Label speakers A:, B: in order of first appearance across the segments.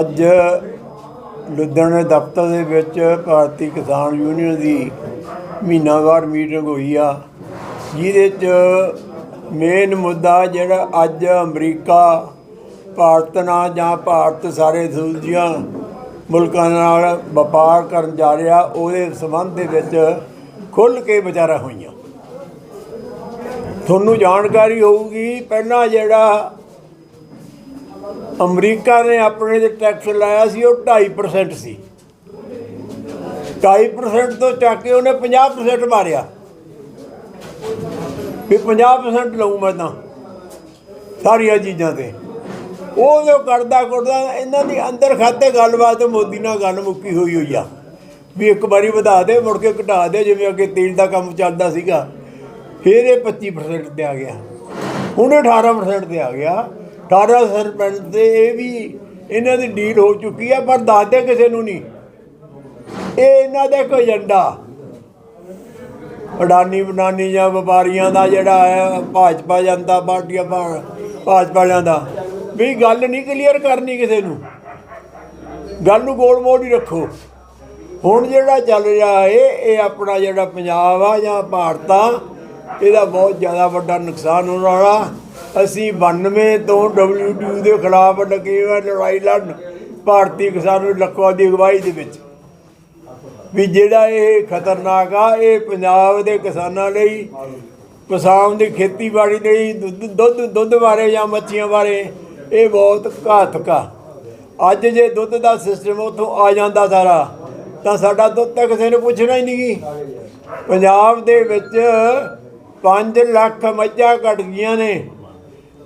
A: ਅੱਜ ਲੁਧਿਆਣੇ ਦਫ਼ਤਰ ਦੇ ਵਿੱਚ ਭਾਰਤੀ ਕਿਸਾਨ ਯੂਨੀਅਨ ਦੀ ਮਹੀਨਾਵਾਰ ਮੀਟਿੰਗ ਹੋਈ ਆ, ਜਿਹਦੇ 'ਚ ਮੇਨ ਮੁੱਦਾ ਜਿਹੜਾ ਅੱਜ ਅਮਰੀਕਾ, ਭਾਰਤ ਨਾਲ ਜਾਂ ਭਾਰਤ ਸਾਰੇ ਦੂਜੀਆਂ ਮੁਲਕਾਂ ਨਾਲ ਵਪਾਰ ਕਰਨ ਜਾ ਰਿਹਾ, ਉਹਦੇ ਸੰਬੰਧ ਦੇ ਵਿੱਚ ਖੁੱਲ੍ਹ ਕੇ ਵਿਚਾਰਾਂ ਹੋਈਆਂ। ਤੁਹਾਨੂੰ ਜਾਣਕਾਰੀ ਹੋਊਗੀ, ਪਹਿਲਾਂ ਜਿਹੜਾ ਅਮਰੀਕਾ ਨੇ ਆਪਣੇ ਤੇ ਟੈਕਸ ਲਾਇਆ ਸੀ, ਉਹ 2.5% ਸੀ। 2.5% ਤੋਂ ਚੱਕ ਕੇ ਉਹਨੇ 50% ਮਾਰਿਆ। ਵੀ 50% ਲਊ ਮੈਂ ਤਾਂ, ਸਾਰੀਆਂ ਚੀਜ਼ਾਂ ਤੇ। ਉਹ ਜੋ ਕਰਦਾ ਕਰਦਾ ਇਹਨਾਂ ਦੀ ਅੰਦਰ ਖਾਤੇ ਗੱਲਬਾਤ ਮੋਦੀ ਨਾਲ ਗੱਲ ਮੁੱਕੀ ਹੋਈ ਹੋਈ ਆ। ਵੀ ਇੱਕ ਵਾਰੀ ਵਧਾ ਦੇ, ਮੁੜ ਕੇ ਘਟਾ ਦੇ, ਜਿਵੇਂ ਅੱਗੇ ਤੇਲ ਦਾ ਕੰਮ ਚੱਲਦਾ ਸੀਗਾ। ਫਿਰ ਇਹ 25% ਤੇ ਆ ਗਿਆ। ਹੁਣ ਇਹ 18% ਤੇ ਆ ਗਿਆ। 18 ਸਰਪੰਚ ਤੇ ਇਹ ਵੀ ਇਹਨਾਂ ਦੀ ਡੀਲ ਹੋ ਚੁੱਕੀ ਆ, ਪਰ ਦੱਸਦੇ ਕਿਸੇ ਨੂੰ ਨਹੀਂ। ਇਹ ਇਹਨਾਂ ਦਾ ਇੱਕ ਏਜੰਡਾ ਅਡਾਨੀ ਬਨਾਨੀ ਜਾਂ ਵਪਾਰੀਆਂ ਦਾ ਜਿਹੜਾ ਹੈ, ਭਾਜਪਾ, ਜਨਤਾ ਪਾਰਟੀਆਂ ਭਾ- ਭਾਜਪਾ ਵਾਲਿਆਂ ਦਾ। ਵੀ ਗੱਲ ਨਹੀਂ ਕਲੀਅਰ ਕਰਨੀ ਕਿਸੇ ਨੂੰ। ਗੱਲ ਨੂੰ ਗੋਲ ਮੋੜ ਹੀ ਰੱਖੋ। ਹੁਣ ਜਿਹੜਾ ਚੱਲ ਰਿਹਾ ਏ ਇਹ ਆਪਣਾ ਜਿਹੜਾ ਪੰਜਾਬ ਆ ਜਾਂ ਭਾਰਤ ਆ, ਇਹਦਾ ਬਹੁਤ ਜ਼ਿਆਦਾ ਵੱਡਾ ਨੁਕਸਾਨ ਹੋਣ ਵਾਲਾ। ਅਸੀਂ 92 ਤੋਂ WTO ਦੇ ਖਿਲਾਫ ਲੱਗੇ ਹੋਏ ਲੜਾਈ ਲੜਨ ਭਾਰਤੀ ਕਿਸਾਨ ਲੱਖਾਂ ਦੀ ਅਗਵਾਈ ਦੇ ਵਿੱਚ। ਵੀ ਜਿਹੜਾ ਇਹ ਖਤਰਨਾਕ ਆ, ਇਹ ਪੰਜਾਬ ਦੇ ਕਿਸਾਨਾਂ ਲਈ, ਕਿਸਾਨ ਦੀ ਖੇਤੀਬਾੜੀ ਲਈ ਦੁੱਧ ਦੁੱਧ ਦੁੱਧ ਬਾਰੇ ਜਾਂ ਮੱਛੀਆਂ ਬਾਰੇ ਇਹ ਬਹੁਤ ਘਾਤਕ ਆ। ਅੱਜ ਜੇ ਦੁੱਧ ਦਾ ਸਿਸਟਮ ਉਥੋਂ ਆ ਜਾਂਦਾ ਸਾਰਾ, ਤਾਂ ਸਾਡਾ ਦੁੱਧ ਤਾਂ ਕਿਸੇ ਨੇ ਪੁੱਛਣਾ ਹੀ ਨਹੀਂ ਗੀ। ਪੰਜਾਬ ਦੇ ਵਿੱਚ 5 ਲੱਖ ਮੱਝਾਂ ਘਟ ਗਈਆਂ ਨੇ।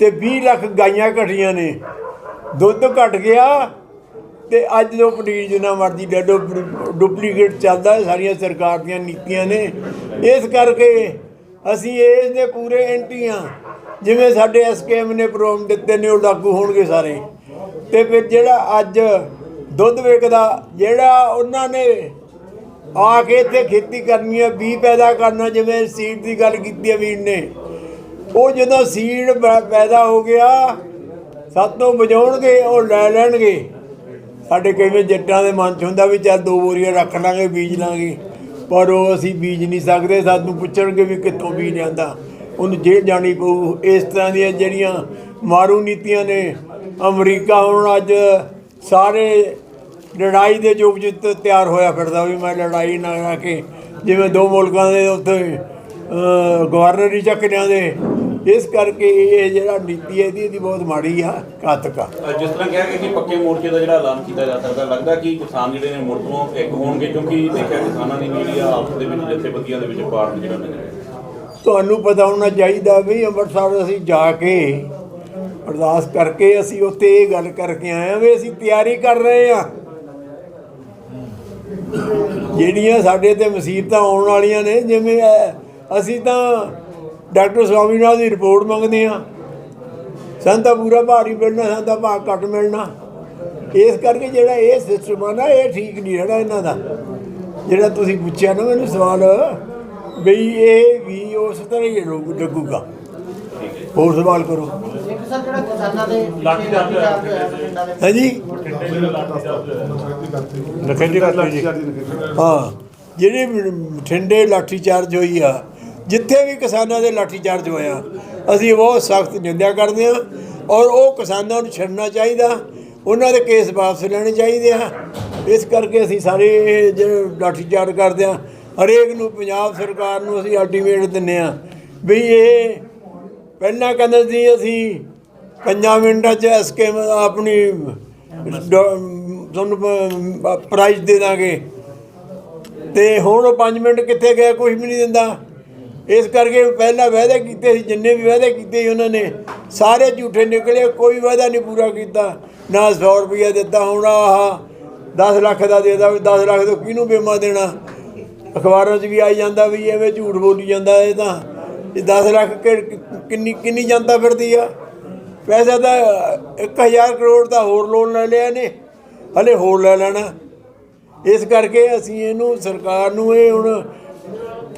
A: ਤੇ 20 ਲੱਖ ਗਾਈਆਂ ਘਟੀਆਂ ਨੇ। ਦੁੱਧ ਘਟ ਗਿਆ ਤੇ ਅੱਜ ਜੋ ਪਨੀਰ ਜਿੰਨਾ ਮਰਜ਼ੀ ਲੈ ਡੁਪਲੀਕੇਟ ਚੱਲਦਾ ਹੈ, ਸਾਰੀਆਂ ਸਰਕਾਰ ਦੀਆਂ ਨੀਤੀਆਂ ਨੇ। ਇਸ ਕਰਕੇ ਅਸੀਂ ਇਸ ਦੇ ਪੂਰੇ ਐਂਟੀ ਹਾਂ। ਜਿਵੇਂ ਸਾਡੇ ਐਸਕੇਐਮ ਨੇ ਪ੍ਰੋਗਰਾਮ ਦਿੱਤੇ ਨੇ, ਉਹ ਲਾਗੂ ਹੋਣਗੇ ਸਾਰੇ। ਤੇ ਫਿਰ ਜਿਹੜਾ ਅੱਜ ਦੁੱਧ ਵਿਕਦਾ, ਜਿਹੜਾ ਉਹਨਾਂ ਨੇ ਆ ਕੇ ਇੱਥੇ ਖੇਤੀ ਕਰਨੀ ਹੈ ਬੀ ਪੈਦਾ ਕਰਨਾ, ਜਿਵੇਂ ਸੀਡ ਦੀ ਗੱਲ ਕੀਤੀ ਹੈ ਵੀਰ ਨੇ। ਉਹ ਜਦੋਂ ਸੀਡ ਪ- ਪੈਦਾ ਹੋ ਗਿਆ ਸਾਤੋਂ ਵਜਾਉਣਗੇ ਉਹ ਲੈ ਲੈਣਗੇ। ਸਾਡੇ ਕਿਵੇਂ ਜੱਟਾਂ ਦੇ ਮਨ ਚ ਹੁੰਦਾ ਵੀ ਚੱਲ ਦੋ ਬੋਰੀਆਂ ਰੱਖ ਲਾਂਗੇ, ਬੀਜ ਲਾਂਗੇ। ਪਰ ਉਹ ਅਸੀਂ ਬੀਜ ਨਹੀਂ ਸਕਦੇ, ਸਾਨੂੰ ਪੁੱਛਣਗੇ ਵੀ ਕਿੱਥੋਂ ਬੀਜ ਲਿਆਂਦਾ। ਉਹਨੂੰ ਜੇਲ੍ਹ ਜਾਣੀ ਪਊ, ਇਸ ਤਰ੍ਹਾਂ ਦੀਆਂ ਜਿਹੜੀਆਂ ਮਾਰੂ ਨੀਤੀਆਂ ਨੇ, ਅਮਰੀਕਾ ਹੁਣ ਅੱਜ ਸਾਰੇ ਲੜਾਈ ਦੇ ਯੁੱਗ 'ਚ ਤਿਆਰ ਹੋਇਆ ਫਿਰਦਾ ਵੀ ਮੈਂ ਲੜਾਈ ਨਾ ਆ ਕੇ ਜਿਵੇਂ ਦੋ ਮੁਲਕਾਂ ਦੇ ਉੱਥੇ ਗਵਰਨਰ ਹੀ ਚੱਕ ਲਿਆਂਦੇ। ਇਸ ਕਰਕੇ ਇਹ ਜਿਹੜਾ ਨੀਤੀ ਹੈ ਇਹਦੀ ਇਹਦੀ ਬਹੁਤ ਮਾੜੀ ਆ ਘਾਤਕ ਆ।
B: ਜਿਸ ਤਰ੍ਹਾਂ ਕਿਹਾ ਗਿਆ ਕਿ ਪੱਕੇ ਮੋਰਚੇ ਦਾ ਜਿਹੜਾ ਐਲਾਨ ਕੀਤਾ ਜਾ ਸਕਦਾ ਲੱਗਦਾ ਕਿ ਕਿਸਾਨ ਜਿਹੜੇ ਨੇ ਮੁੜ ਤੋਂ ਇੱਕ ਹੋਣਗੇ ਕਿਉਂਕਿ ਦੇਖਿਆ ਕਿਸਾਨਾਂ ਦੀ ਜਿਹੜੀ ਆ ਆਪਸ ਦੇ ਵਿੱਚ ਜਥੇਬੰਦੀਆਂ ਦੇ ਵਿੱਚ ਪਾਰਟ ਜਿਹੜਾ ਨਜ਼ਰ ਆਇਆ।
A: ਤੁਹਾਨੂੰ ਪਤਾ ਹੋਣਾ ਚਾਹੀਦਾ ਵੀ ਅੰਮ੍ਰਿਤਸਰ ਅਸੀਂ ਜਾ ਕੇ ਅਰਦਾਸ ਕਰਕੇ ਅਸੀਂ ਉੱਥੇ ਇਹ ਗੱਲ ਕਰਕੇ ਆਏ ਹਾਂ ਵੀ ਅਸੀਂ ਤਿਆਰੀ ਕਰ ਰਹੇ ਹਾਂ। ਜਿਹੜੀਆਂ ਸਾਡੇ ਤੇ ਮੁਸੀਬਤਾਂ ਆਉਣ ਵਾਲੀਆਂ ਨੇ ਜਿਵੇਂ ਅਸੀਂ ਤਾਂ ਡਾਕਟਰ ਸਵਾਮੀਨਾਥਨ ਦੀ ਰਿਪੋਰਟ ਮੰਗਦੇ ਹਾਂ। ਸਾਨੂੰ ਤਾਂ ਪੂਰਾ ਭਾਰੀ ਮਿਲਣਾ ਸਾਨੂੰ ਤਾਂ ਭਾਅ ਘੱਟ ਮਿਲਣਾ। ਇਸ ਕਰਕੇ ਜਿਹੜਾ ਇਹ ਸਿਸਟਮ ਆ ਨਾ ਇਹ ਠੀਕ ਨਹੀਂ ਰਹਿਣਾ ਇਹਨਾਂ ਦਾ। ਜਿਹੜਾ ਤੁਸੀਂ ਪੁੱਛਿਆ ਨਾ ਮੈਨੂੰ ਸਵਾਲ ਬਈ ਇਹ ਵੀ ਉਸ ਤਰ੍ਹਾਂ ਹੀ ਲੱਗੂ- ਲੱਗੂਗਾ। ਹੋਰ ਸਵਾਲ ਕਰੋ। ਹਾਂਜੀ? ਲਖਨਜੀ ਜੀ। ਹਾਂ। ਜਿਹੜੇ ਬਠਿੰਡੇ ਲਾਠੀ ਚਾਰਜ ਹੋਈ ਆ ਜਿੱਥੇ ਵੀ ਕਿਸਾਨਾਂ ਦੇ ਲਾਠੀਚਾਰਜ ਹੋਇਆ ਅਸੀਂ ਬਹੁਤ ਸਖਤ ਨਿੰਦਿਆ ਕਰਦੇ ਹਾਂ ਔਰ ਉਹ ਕਿਸਾਨਾਂ ਨੂੰ ਛੱਡਣਾ ਚਾਹੀਦਾ, ਉਹਨਾਂ ਦੇ ਕੇਸ ਵਾਪਸ ਲੈਣੇ ਚਾਹੀਦੇ ਆ। ਇਸ ਕਰਕੇ ਅਸੀਂ ਸਾਰੇ ਇਹ ਜਿਹੜੇ ਲਾਠੀ ਕਰਦੇ ਆ, ਹਰੇਕ ਨੂੰ ਪੰਜਾਬ ਸਰਕਾਰ ਨੂੰ ਅਸੀਂ ਅਲਟੀਮੇਟ ਦਿੰਨੇ ਆ ਵੀ ਇਹ ਪਹਿਲਾਂ ਕਹਿੰਦੇ ਸੀ ਅਸੀਂ ਪੰਜਾਂ ਮਿੰਟਾਂ 'ਚ ਐਸਕੇ ਆਪਣੀ ਡ- ਤੁਹਾਨੂੰ ਪ੍ਰਾਈਜ਼ ਦੇ ਦਾਂਗੇ। ਤੇ ਹੁਣ ਉਹ 5 ਮਿੰਟ ਕਿੱਥੇ ਗਏ ਕੁਝ ਵੀ ਨਹੀਂ ਦਿੰਦਾ। ਇਸ ਕਰਕੇ ਪਹਿਲਾਂ ਵਾਅਦੇ ਕੀਤੇ ਸੀ, ਜਿੰਨੇ ਵੀ ਵਾਅਦੇ ਕੀਤੇ ਸੀ ਉਹਨਾਂ ਨੇ, ਸਾਰੇ ਝੂਠੇ ਨਿਕਲੇ, ਕੋਈ ਵਾਅਦਾ ਨਹੀਂ ਪੂਰਾ ਕੀਤਾ। ਨਾ 100 ਰੁਪਇਆ ਦਿੱਤਾ, ਹੁਣ ਆਹ 10 ਲੱਖ ਦਾ ਦੇਦਾ ਵੀ 10 ਲੱਖ ਤੋਂ ਕਿਹਨੂੰ ਬੇਮਾ ਦੇਣਾ? ਅਖਬਾਰਾਂ 'ਚ ਵੀ ਆਈ ਜਾਂਦਾ ਵੀ ਐਵੇਂ ਝੂਠ ਬੋਲੀ ਜਾਂਦਾ ਇਹ ਤਾਂ। ਇਹ 10 ਲੱਖ ਕਿ- ਕਿੰਨੀ ਕਿੰਨੀ ਜਨਤਾ ਫਿਰਦੀ ਆ? ਪੈਸਾ ਤਾਂ 1000 ਕਰੋੜ ਦਾ ਹੋਰ ਲੋਨ ਲੈ ਲਿਆ ਨੇ ਹਲੇ ਹੋਰ ਲੈ ਲੈਣਾ। ਇਸ ਕਰਕੇ ਅਸੀਂ ਇਹਨੂੰ, ਸਰਕਾਰ ਨੂੰ ਇਹ ਹੁਣ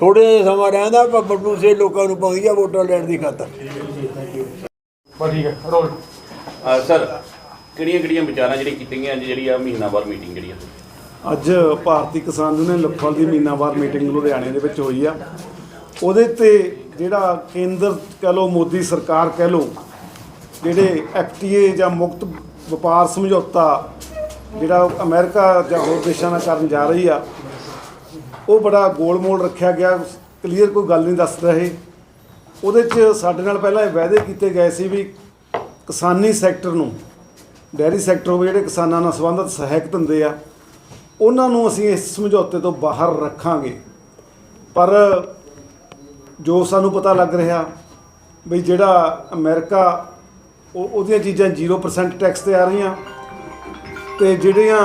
A: ਥੋੜਾ ਜਿਹਾ ਸਮਾਂ ਰਹਿੰਦਾ ਪਰ ਬੱਬੂ ਸੇ ਲੋਕਾਂ ਨੂੰ ਪਾਉਂਦੀ ਆ ਵੋਟਾਂ ਲੈਣ ਦੀ ਖਾਤਰ।
C: ਬਸ ਠੀਕ ਹੈ ਰੋਲ।
B: ਸਰ ਕਿਹੜੀਆਂ ਕਿਹੜੀਆਂ ਵਿਚਾਰਾਂ ਜਿਹੜੀਆਂ ਕੀਤੀਆਂ ਗਈਆਂ ਅੱਜ ਜਿਹੜੀ ਆ ਮਹੀਨਾਵਾਰ ਮੀਟਿੰਗ ਜਿਹੜੀ ਆ?
C: ਅੱਜ ਭਾਰਤੀ ਕਿਸਾਨ ਯੂਨੀਅਨ ਲੱਖੋਵਾਲ ਦੀ ਮਹੀਨਾਵਾਰ ਮੀਟਿੰਗ ਲੁਧਿਆਣੇ ਦੇ ਵਿੱਚ ਹੋਈ ਆ। ਉਹਦੇ ਤੇ ਜਿਹੜਾ ਕੇਂਦਰ ਕਹਿ ਲਓ ਮੋਦੀ ਸਰਕਾਰ ਕਹਿ ਲਓ ਜਿਹੜੇ ਐਫਟੀਏ ਜਾਂ ਮੁਕਤ ਵਪਾਰ ਸਮਝੌਤਾ ਜਿਹੜਾ ਅਮਰੀਕਾ ਜਾਂ ਹੋਰ ਦੇਸ਼ਾਂ ਨਾਲ ਕਰਨ ਜਾ ਰਹੀ ਆ ਉਹ ਬੜਾ ਗੋਲਮੋਲ ਰੱਖਿਆ ਗਿਆ, ਕਲੀਅਰ ਕੋਈ ਗੱਲ ਨਹੀਂ ਦੱਸ ਰਹੇ। ਉਹਦੇ 'ਚ ਸਾਡੇ ਨਾਲ ਪਹਿਲਾਂ ਇਹ ਵਾਅਦੇ ਕੀਤੇ ਗਏ ਸੀ ਵੀ ਕਿਸਾਨੀ ਸੈਕਟਰ ਨੂੰ, ਡੈਰੀ ਸੈਕਟਰ ਹੋਵੇ ਜਿਹੜੇ ਕਿਸਾਨਾਂ ਨਾਲ ਸੰਬੰਧਿਤ ਸਹਾਇਕ ਧੰਦੇ ਆ, ਉਹਨਾਂ ਨੂੰ ਅਸੀਂ ਇਸ ਸਮਝੌਤੇ ਤੋਂ ਬਾਹਰ ਰੱਖਾਂਗੇ। ਪਰ ਜੋ ਸਾਨੂੰ ਪਤਾ ਲੱਗ ਰਿਹਾ ਵੀ ਜਿਹੜਾ ਅਮਰੀਕਾ ਉਹ ਉਹਦੀਆਂ ਚੀਜ਼ਾਂ 0% ਟੈਕਸ ਤੇ ਆ ਰਹੀਆਂ ਤੇ ਜਿਹੜੀਆਂ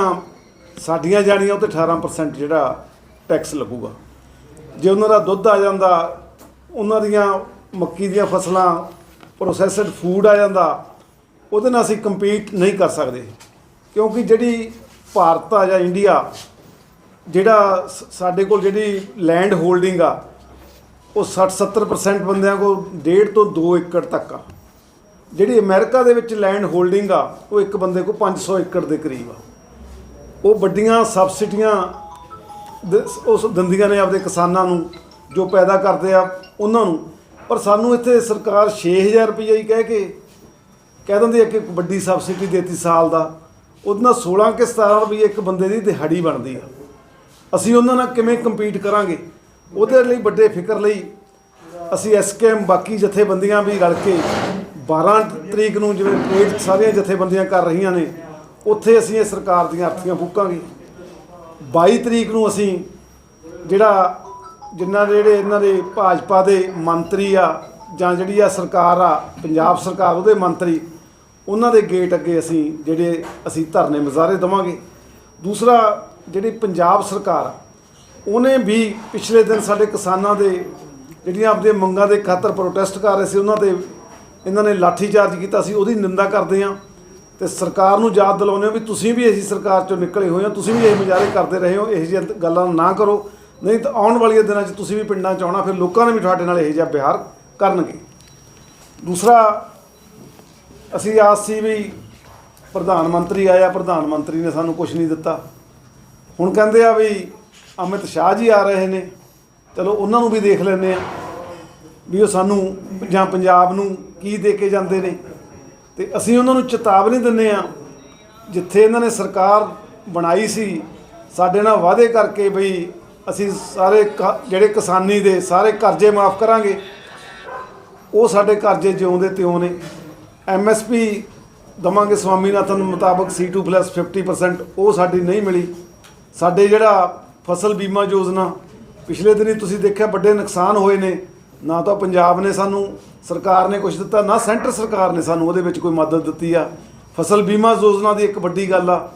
C: ਸਾਡੀਆਂ ਜਾਣੀਆਂ ਉਹ ਤੇ 18% ਜਿਹੜਾ ਟੈਕਸ ਲੱਗੂਗਾ। ਜੇ ਉਹਨਾਂ ਦਾ ਦੁੱਧ ਆ ਜਾਂਦਾ, ਉਹਨਾਂ ਦੀਆਂ ਮੱਕੀ ਦੀਆਂ ਫਸਲਾਂ ਪ੍ਰੋਸੈਸਡ ਫੂਡ ਆ ਜਾਂਦਾ, ਉਹਦੇ ਨਾਲ ਅਸੀਂ ਕੰਪੀਟ ਨਹੀਂ ਕਰ ਸਕਦੇ। ਕਿਉਂਕਿ ਜਿਹੜੀ ਭਾਰਤ ਆ ਜਾਂ ਇੰਡੀਆ ਜਿਹੜਾ ਸਾਡੇ ਕੋਲ ਜਿਹੜੀ ਲੈਂਡ ਹੋਲਡਿੰਗ ਆ, ਉਹ 60-70% ਬੰਦਿਆਂ ਕੋਲ 1.5 ਤੋਂ 2 ਏਕੜ ਤੱਕ ਆ। ਜਿਹੜੀ ਅਮਰੀਕਾ ਦੇ ਵਿੱਚ ਲੈਂਡ ਹੋਲਡਿੰਗ ਆ, ਉਹ ਇੱਕ ਬੰਦੇ ਕੋਲ 500 ਏਕੜ ਦੇ ਕਰੀਬ ਆ। ਉਹ ਵੱਡੀਆਂ ਸਬਸਿਡੀਆਂ ਦ- ਉਸ ਦੰਦੀਆਂ ਨੇ ਆਪਦੇ ਕਿਸਾਨਾਂ ਨੂੰ ਜੋ ਪੈਦਾ ਕਰਦੇ ਆ, ਉਹਨਾਂ ਨੂੰ। ਪਰ ਸਾਨੂੰ ਇੱਥੇ ਸਰਕਾਰ 6000 ਰੁਪਈਆ ਹੀ ਕਹਿ ਕੇ ਕਹਿ ਦਿੰਦੀ ਹੈ ਕਿ ਇੱਕ ਵੱਡੀ ਸਬਸਿਡੀ ਦੇਤੀ ਸਾਲ ਦਾ। ਉਹਦੇ ਨਾਲ 16 ਕਿ 17 ਰੁਪਈਏ ਇੱਕ ਬੰਦੇ ਦੀ ਦਿਹਾੜੀ ਬਣਦੀ ਆ। ਅਸੀਂ ਉਹਨਾਂ ਨਾਲ ਕਿਵੇਂ ਕੰਪੀਟ ਕਰਾਂਗੇ? ਉਹਦੇ ਲਈ ਵੱਡੇ ਫਿਕਰ ਲਈ ਅਸੀਂ ਐਸਕੇਐਮ ਬਾਕੀ ਜਥੇਬੰਦੀਆਂ ਵੀ ਰਲ ਕੇ 12 ਤਰੀਕ ਨੂੰ ਜਿਵੇਂ ਟ੍ਰੇਡ ਸਾਰੀਆਂ ਜਥੇਬੰਦੀਆਂ ਕਰ ਰਹੀਆਂ ਨੇ, ਉੱਥੇ ਅਸੀਂ ਇਹ ਸਰਕਾਰ ਦੀਆਂ ਅਰਥੀਆਂ ਫੂਕਾਂਗੇ। 22 ਤਰੀਕ ਨੂੰ ਅਸੀਂ ਜਿਹੜਾ ਜਿਨ੍ਹਾਂ ਜਿਹੜੇ ਇਹਨਾਂ ਦੇ ਭਾਜਪਾ ਦੇ ਮੰਤਰੀ ਆ ਜਾਂ ਜਿਹੜੀ ਆ ਸਰਕਾਰ ਆ, ਪੰਜਾਬ ਸਰਕਾਰ ਉਹਦੇ ਮੰਤਰੀ, ਉਹਨਾਂ ਦੇ ਗੇਟ ਅੱਗੇ ਅਸੀਂ ਜਿਹੜੇ ਅਸੀਂ ਧਰਨੇ ਮੁਜ਼ਾਹਰੇ ਦੇਵਾਂਗੇ। ਦੂਸਰਾ ਜਿਹੜੀ ਪੰਜਾਬ ਸਰਕਾਰ ਉਹਨੇ ਵੀ ਪਿਛਲੇ ਦਿਨ ਸਾਡੇ ਕਿਸਾਨਾਂ ਦੇ ਜਿਹੜੀਆਂ ਆਪਣੀਆਂ ਮੰਗਾਂ ਦੇ ਖਾਤਰ ਪ੍ਰੋਟੈਸਟ ਕਰ ਰਹੇ ਸੀ, ਉਹਨਾਂ ਤੇ ਇਹਨਾਂ ਨੇ ਲਾਠੀਚਾਰਜ ਕੀਤਾ ਸੀ, ਉਹਦੀ ਨਿੰਦਾ ਕਰਦੇ ਆ। ਤੇ ਸਰਕਾਰ ਨੂੰ ਯਾਦ ਦਿਲਾਉਂਦੇ ਹੋ ਵੀ ਤੁਸੀਂ ਵੀ ਇਹੀ ਸਰਕਾਰ ਚੋਂ ਨਿਕਲੇ ਹੋਏ ਹੋ, ਤੁਸੀਂ ਵੀ ਇਹ ਮੁਜ਼ਾਹਰੇ ਕਰਦੇ ਰਹੇ ਹੋ, ਇਹੋ ਜਿਹੀਆਂ ਗੱਲਾਂ ਨਾ ਕਰੋ। ਨਹੀਂ ਤਾਂ ਆਉਣ ਵਾਲੀਆਂ ਦਿਨਾਂ 'ਚ ਤੁਸੀਂ ਵੀ ਪਿੰਡਾਂ 'ਚ ਆਉਣਾ, ਫਿਰ ਲੋਕਾਂ ਨੇ ਵੀ ਤੁਹਾਡੇ ਨਾਲ ਇਹੋ ਜਿਹਾ ਵਿਹਾਰ ਕਰਨਗੇ। ਦੂਸਰਾ, ਅਸੀਂ ਆਸ ਸੀ ਵੀ ਪ੍ਰਧਾਨ ਮੰਤਰੀ ਆਇਆ, ਪ੍ਰਧਾਨ ਮੰਤਰੀ ਨੇ ਸਾਨੂੰ ਕੁਝ ਨਹੀਂ ਦਿੱਤਾ। ਹੁਣ ਕਹਿੰਦੇ ਆ ਵੀ ਅਮਿਤ ਸ਼ਾਹ ਜੀ ਆ ਰਹੇ ਨੇ, ਚਲੋ ਉਹਨਾਂ ਨੂੰ ਵੀ ਦੇਖ ਲੈਂਦੇ ਆ ਵੀ ਉਹ ਸਾਨੂੰ ਜਾਂ ਪੰਜਾਬ ਨੂੰ ਕੀ ਦੇ ਕੇ ਜਾਂਦੇ ਨੇ। ਤੇ ਅਸੀਂ ਉਹਨਾਂ ਨੂੰ ਚੇਤਾਵਨੀ ਦਿੰਦੇ ਆ ਜਿੱਥੇ ਇਹਨਾਂ ਨੇ ਸਰਕਾਰ ਬਣਾਈ ਸੀ, ਸਾਡੇ ਨਾਲ ਵਾਅਦੇ ਕਰਕੇ ਬਈ ਅਸੀਂ ਸਾਰੇ ਕ- ਜਿਹੜੇ ਕਿਸਾਨੀ ਦੇ ਸਾਰੇ ਕਰਜ਼ੇ ਮਾਫ ਕਰਾਂਗੇ। ਉਹ ਸਾਡੇ ਕਰਜ਼ੇ ਜਿਉਂਦੇ ਤਿਉਂ ਨੇ। ਐਮਐਸਪੀ ਦਵਾਂਗੇ ਸਵਾਮੀਨਾਥਨ ਮੁਤਾਬਕ C2 ਪਲੱਸ 50% ਉਹ ਸਾਡੀ ਨਹੀਂ ਮਿਲੀ। ਸਾਡੇ ਜਿਹੜਾ ਫਸਲ ਬੀਮਾ ਯੋਜਨਾ, ਪਿਛਲੇ ਦਿਨੀ ਤੁਸੀਂ ਦੇਖਿਆ ਵੱਡੇ ਨੁਕਸਾਨ ਹੋਏ ਨੇ। ਨਾ ਤਾਂ ਪੰਜਾਬ ਨੇ ਸਾਨੂੰ, ਸਰਕਾਰ ਨੇ ਕੁਝ ਦਿੱਤਾ, ਨਾ ਸੈਂਟਰ ਸਰਕਾਰ ਨੇ ਸਾਨੂੰ ਉਹਦੇ ਵਿੱਚ ਕੋਈ ਮਦਦ ਦਿੱਤੀ ਆ। ਫਸਲ ਬੀਮਾ ਯੋਜਨਾ ਦੀ ਇੱਕ ਵੱਡੀ ਗੱਲ ਆ,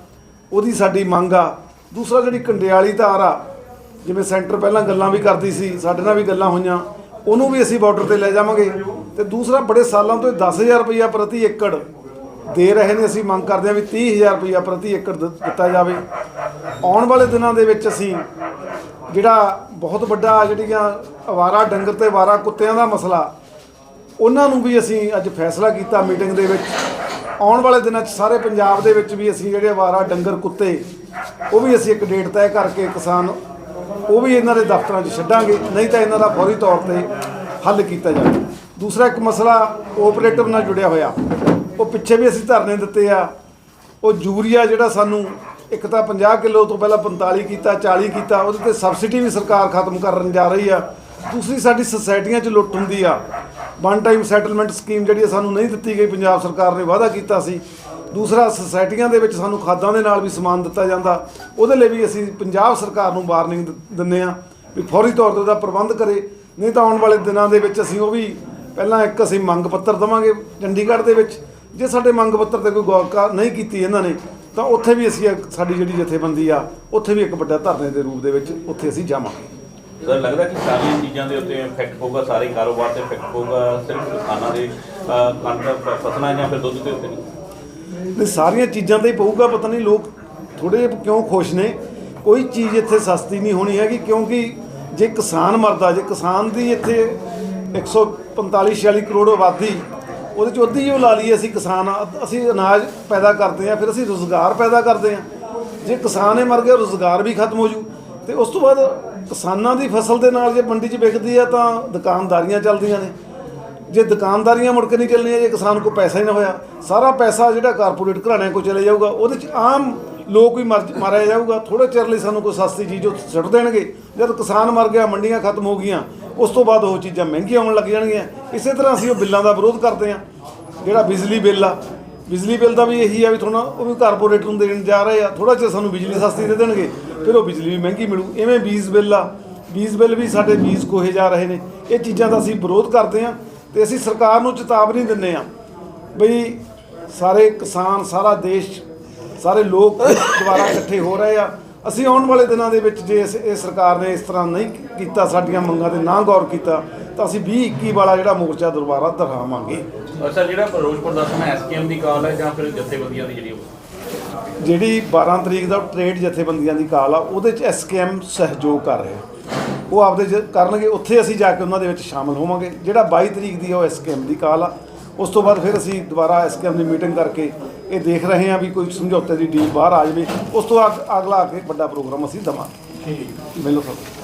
C: ਉਹਦੀ ਸਾਡੀ ਮੰਗ ਆ। ਦੂਸਰਾ ਜਿਹੜੀ ਕੰਡਿਆਲੀ ਧਾਰ ਆ, ਜਿਵੇਂ ਸੈਂਟਰ ਪਹਿਲਾਂ ਗੱਲਾਂ ਵੀ ਕਰਦੀ ਸੀ, ਸਾਡੇ ਨਾਲ ਵੀ ਗੱਲਾਂ ਹੋਈਆਂ, ਉਹਨੂੰ ਵੀ ਅਸੀਂ ਬਾਰਡਰ ਤੇ ਲੈ ਜਾਵਾਂਗੇ। ਤੇ ਦੂਸਰਾ ਬੜੇ ਸਾਲਾਂ ਤੋਂ ਇਹ 10000 ਰੁਪਇਆ ਪ੍ਰਤੀ ਏਕੜ ਦੇ ਰਹੇ ਨੇ, ਅਸੀਂ ਮੰਗ ਕਰਦੇ ਹਾਂ ਵੀ 30000 ਰੁਪਇਆ ਪ੍ਰਤੀ ਏਕੜ ਦਿੱਤਾ ਜਾਵੇ। ਆਉਣ ਵਾਲੇ ਦਿਨਾਂ ਦੇ ਵਿੱਚ ਅਸੀਂ ਜਿਹੜਾ ਬਹੁਤ ਵੱਡਾ ਜਿਹੜੀਆਂ ਅਵਾਰਾ ਡੰਗਰ ਤੇ ਅਵਾਰਾ ਕੁੱਤਿਆਂ ਦਾ ਮਸਲਾ, ਉਹਨਾਂ ਨੂੰ ਵੀ ਅਸੀਂ ਅੱਜ ਫੈਸਲਾ ਕੀਤਾ ਮੀਟਿੰਗ ਦੇ ਵਿੱਚ। ਆਉਣ ਵਾਲੇ ਦਿਨਾਂ 'ਚ ਸਾਰੇ ਪੰਜਾਬ ਦੇ ਵਿੱਚ ਵੀ ਅਸੀਂ ਜਿਹੜੇ ਅਵਾਰਾ ਡੰਗਰ ਕੁੱਤੇ, ਉਹ ਵੀ ਅਸੀਂ ਇੱਕ ਡੇਟ ਤੈਅ ਕਰਕੇ ਕਿਸਾਨ, ਉਹ ਵੀ ਇਹਨਾਂ ਦੇ ਦਫ਼ਤਰਾਂ 'ਚ ਛੱਡਾਂਗੇ, ਨਹੀਂ ਤਾਂ ਇਹਨਾਂ ਦਾ ਫੌਰੀ ਤੌਰ ਤੇ ਹੱਲ ਕੀਤਾ ਜਾਵੇ। ਦੂਸਰਾ ਇੱਕ ਮਸਲਾ ਕੋਆਪਰੇਟਿਵ ਨਾਲ ਜੁੜਿਆ ਹੋਇਆ। ਉਹ ਪਿੱਛੇ ਵੀ ਅਸੀਂ ਧਰਨੇ ਦਿੱਤੇ ਆ। ਉਹ ਯੂਰੀਆ ਜਿਹੜਾ ਸਾਨੂੰ ਇੱਕ ਤਾਂ 50 ਕਿਲੋ ਤੋਂ ਪਹਿਲਾਂ 45 ਕੀਤਾ 40 ਕੀਤਾ, ਉਹਦੇ ਤੇ ਸਬਸਿਡੀ ਵੀ ਸਰਕਾਰ ਖਤਮ ਕਰਨ ਜਾ ਰਹੀ ਆ। ਦੂਸਰੀ ਸਾਡੀ ਸੁਸਾਇਟੀਆਂ 'ਚ ਲੁੱਟ ਹੁੰਦੀ ਆ। ਵਨ ਟਾਈਮ ਸੈਟਲਮੈਂਟ ਸਕੀਮ ਜਿਹੜੀ ਆ ਸਾਨੂੰ ਨਹੀਂ ਦਿੱਤੀ ਗਈ, ਪੰਜਾਬ ਸਰਕਾਰ ਨੇ ਵਾਅਦਾ ਕੀਤਾ ਸੀ। ਦੂਸਰਾ ਸੁਸਾਇਟੀਆਂ ਦੇ ਵਿੱਚ ਸਾਨੂੰ ਖਾਦਾਂ ਦੇ ਨਾਲ ਵੀ ਸਮਾਨ ਦਿੱਤਾ ਜਾਂਦਾ। ਉਹਦੇ ਲਈ ਵੀ ਅਸੀਂ ਪੰਜਾਬ ਸਰਕਾਰ ਨੂੰ ਵਾਰਨਿੰਗ ਦਿੰਨੇ ਆ ਵੀ ਫੌਰੀ ਤੌਰ ਤੇ ਉਹਦਾ ਪ੍ਰਬੰਧ ਕਰੇ। ਨਹੀਂ ਤਾਂ ਆਉਣ ਵਾਲੇ ਦਿਨਾਂ ਦੇ ਵਿੱਚ ਅਸੀਂ ਉਹ ਵੀ ਪਹਿਲਾਂ ਇੱਕ ਅਸੀਂ ਮੰਗ ਪੱਤਰ ਦਵਾਂਗੇ ਚੰਡੀਗੜ੍ਹ ਦੇ ਵਿੱਚ। ਜੇ ਸਾਡੇ ਮੰਗ ਪੱਤਰ ਤੇ ਕੋਈ ਗੌਰ ਨਹੀਂ ਕੀਤੀ ਇਹਨਾਂ ਨੇ ਤਾਂ ਉੱਥੇ ਵੀ ਅਸੀਂ ਸਾਡੀ ਜਿਹੜੀ ਜਥੇਬੰਦੀ ਆ ਉੱਥੇ ਵੀ ਇੱਕ ਵੱਡਾ ਧਰਨੇ ਦੇ ਰੂਪ ਦੇ ਵਿੱਚ ਉੱਥੇ ਅਸੀਂ ਜਾਵਾਂਗੇ।
B: ਸਰ ਲੱਗਦਾ ਕਿ ਸਾਰੀਆਂ ਚੀਜ਼ਾਂ ਦੇ ਉੱਤੇ ਇਫੈਕਟ ਪਊਗਾ ਸਾਰੇ ਕਾਰੋਬਾਰ ਤੇ ਇਫੈਕਟ ਪਊਗਾ ਸਿਰਫ ਕਿਸਾਨਾਂ ਦੇ ਕਣਕ ਫਸਲਾਂ ਜਾਂ ਫਿਰ ਦੁੱਧ ਦੇ ਉੱਤੇ ਨਹੀਂ?
C: ਨਹੀਂ ਸਾਰੀਆਂ ਚੀਜ਼ਾਂ ਤੇ ਹੀ ਪਊਗਾ ਪਤਾ ਨਹੀਂ ਲੋਕ ਥੋੜੇ ਕਿਉਂ ਖੁਸ਼ ਨੇ? ਕੋਈ ਚੀਜ਼ ਇੱਥੇ ਸਸਤੀ ਨਹੀਂ ਹੋਣੀ ਹੈਗੀ ਕਿਉਂਕਿ ਜੇ ਕਿਸਾਨ ਮਰਦਾ ਜੇ ਕਿਸਾਨ ਦੀ ਇੱਥੇ 145 46 ਕਰੋੜ ਆਬਾਦੀ ਉਹਦੇ ਚ ਅੱਧੀ ਜੋ ਲਾ ਲਈਏ ਅਸੀਂ ਕਿਸਾਨ ਆ, ਅਸੀਂ ਅਨਾਜ ਪੈਦਾ ਕਰਦੇ ਆ ਫਿਰ ਅਸੀਂ ਰੋਜ਼ਗਾਰ ਪੈਦਾ ਕਰਦੇ ਆ ਜੇ ਕਿਸਾਨ ਹੀ ਮਰ ਗਿਆ ਰੋਜ਼ਗਾਰ ਵੀ ਖਤਮ ਹੋ ਜੂ। ਤੇ ਉਸ ਤੋਂ ਬਾਅਦ ਕਿਸਾਨਾਂ ਦੀ ਫਸਲ ਦੇ ਨਾਲ ਜੇ ਮੰਡੀ 'ਚ ਵਿਕਦੀ ਆ ਤਾਂ ਦੁਕਾਨਦਾਰੀਆਂ ਚੱਲਦੀਆਂ ਨੇ। ਜੇ ਦੁਕਾਨਦਾਰੀਆਂ ਮੁੜ ਕੇ ਨਹੀਂ ਚੱਲਣੀਆਂ ਜੇ ਕਿਸਾਨ ਕੋਲ ਪੈਸਾ ਹੀ ਨਾ ਹੋਇਆ ਸਾਰਾ ਪੈਸਾ ਜਿਹੜਾ ਕਾਰਪੋਰੇਟ ਘਰਾਣਿਆਂ ਕੋਲ ਚਲੇ ਜਾਊਗਾ ਉਹਦੇ 'ਚ ਆਮ ਲੋਕ ਹੀ ਮਰ ਮਾਰਿਆ ਜਾਊਗਾ। ਥੋੜੇ ਚਿਰ ਲਈ ਸਾਨੂੰ ਕੋਈ ਸਸਤੀ ਚੀਜ਼ ਉਹ ਛੱਡ ਦੇਣਗੇ। ਜਦ ਕਿਸਾਨ ਮਰ ਗਿਆ, ਮੰਡੀਆਂ ਖਤਮ ਹੋ ਗਈਆਂ, ਉਸ ਤੋਂ ਬਾਅਦ ਉਹ ਚੀਜ਼ਾਂ ਮਹਿੰਗੀਆਂ ਆਉਣ ਲੱਗ ਜਾਣਗੀਆਂ। ਇਸੇ ਤਰ੍ਹਾਂ ਅਸੀਂ ਉਹ ਬਿੱਲਾਂ ਦਾ ਵਿਰੋਧ ਕਰਦੇ ਹਾਂ। ਜਿਹੜਾ ਬਿਜਲੀ ਬਿੱਲ ਆ, ਬਿਜਲੀ ਬਿੱਲ ਦਾ ਵੀ ਇਹੀ ਆ ਵੀ ਤੁਹਾਨੂੰ, ਉਹ ਵੀ ਕਾਰਪੋਰੇਟ ਨੂੰ ਦੇਣ ਜਾ ਰਹੇ ਆ। ਥੋੜਾ ਚਿਰ ਸਾਨੂੰ ਬਿਜਲੀ ਸਸਤੀ ਦੇ ਦੇਣਗੇ, ਫਿਰ ਉਹ ਬਿਜਲੀ ਵੀ ਮਹਿੰਗੀ ਮਿਲੂ। ਇਵੇਂ ਬੀਜ ਬਿੱਲ ਆ। ਬੀਜ ਬਿੱਲ ਵੀ ਸਾਡੇ ਬੀਜ ਕੋਹੇ ਜਾ ਰਹੇ ਨੇ। ਇਹ ਚੀਜ਼ਾਂ ਦਾ ਅਸੀਂ ਵਿਰੋਧ ਕਰਦੇ ਆ ਤੇ ਅਸੀਂ ਸਰਕਾਰ ਨੂੰ ਚੇਤਾਵਨੀ ਦਿੰਦੇ ਆ ਬਈ ਸਾਰੇ ਕਿਸਾਨ, ਸਾਰਾ ਦੇਸ਼ ਸਾਰੇ ਲੋਕ ਦੁਬਾਰਾ ਇਕੱਠੇ ਹੋ ਰਹੇ ਆ। ਅਸੀਂ ਆਉਣ ਵਾਲੇ ਦਿਨਾਂ ਦੇ ਵਿੱਚ ਜੇ ਇਸ ਇਹ ਸਰਕਾਰ ਨੇ ਇਸ ਤਰ੍ਹਾਂ ਨਹੀਂ ਕੀਤਾ ਸਾਡੀਆਂ ਮੰਗਾਂ ਤੇ ਨਾ ਗੌਰ ਕੀਤਾ ਤਾਂ ਅਸੀਂ 20 21 ਵਾਲਾ ਜਿਹੜਾ ਮੋਰਚਾ ਦੁਬਾਰਾ ਦੁਹਰਾਵਾਂਗੇ
B: ਅੱਛਾ ਜਿਹੜਾ ਫਿਰੋਜ਼ਪੁਰ ਦਾ ਸਮਾਂ ਐਸਕੇਐਮ ਦੀ ਕਾਲ ਹੈ ਜਾਂ ਫਿਰ ਜਥੇਬੰਦੀਆਂ ਦੀ ਜਿਹੜੀ ਉਹ?
C: ਜਿਹੜੀ 12 ਤਰੀਕ ਦਾ ਟ੍ਰੇਡ ਜਥੇਬੰਦੀਆਂ ਦੀ ਕਾਲ ਆ ਉਹਦੇ ਚ ਐਸਕੇਐਮ ਸਹਿਯੋਗ ਕਰ ਰਿਹਾ ਉਹ ਆਪਦੇ ਕਰਨਗੇ ਉੱਥੇ ਅਸੀਂ ਜਾ ਕੇ ਉਹਨਾਂ ਦੇ ਵਿੱਚ ਸ਼ਾਮਲ ਹੋਵਾਂਗੇ। ਜਿਹੜਾ 22 ਤਰੀਕ ਦੀ ਉਹ ਐਸਕੇਐਮ ਦੀ ਕਾਲ ਆ। ਉਸ ਤੋਂ ਬਾਅਦ ਫਿਰ ਅਸੀਂ ਦੁਬਾਰਾ ਐਸਕੇਐਮ ਦੀ ਮੀਟਿੰਗ ਕਰਕੇ ਇਹ ਦੇਖ ਰਹੇ ਹਾਂ ਵੀ ਕੋਈ ਸਮਝੌਤੇ ਦੀ ਡੀਲ ਬਾਹਰ ਆ ਜਾਵੇ। ਉਸ ਤੋਂ ਅਗ- ਅਗਲਾ ਆ ਕੇ ਵੱਡਾ ਪ੍ਰੋਗਰਾਮ ਅਸੀਂ ਦੇਵਾਂਗੇ। ਮਿਲੋ ਸਰ।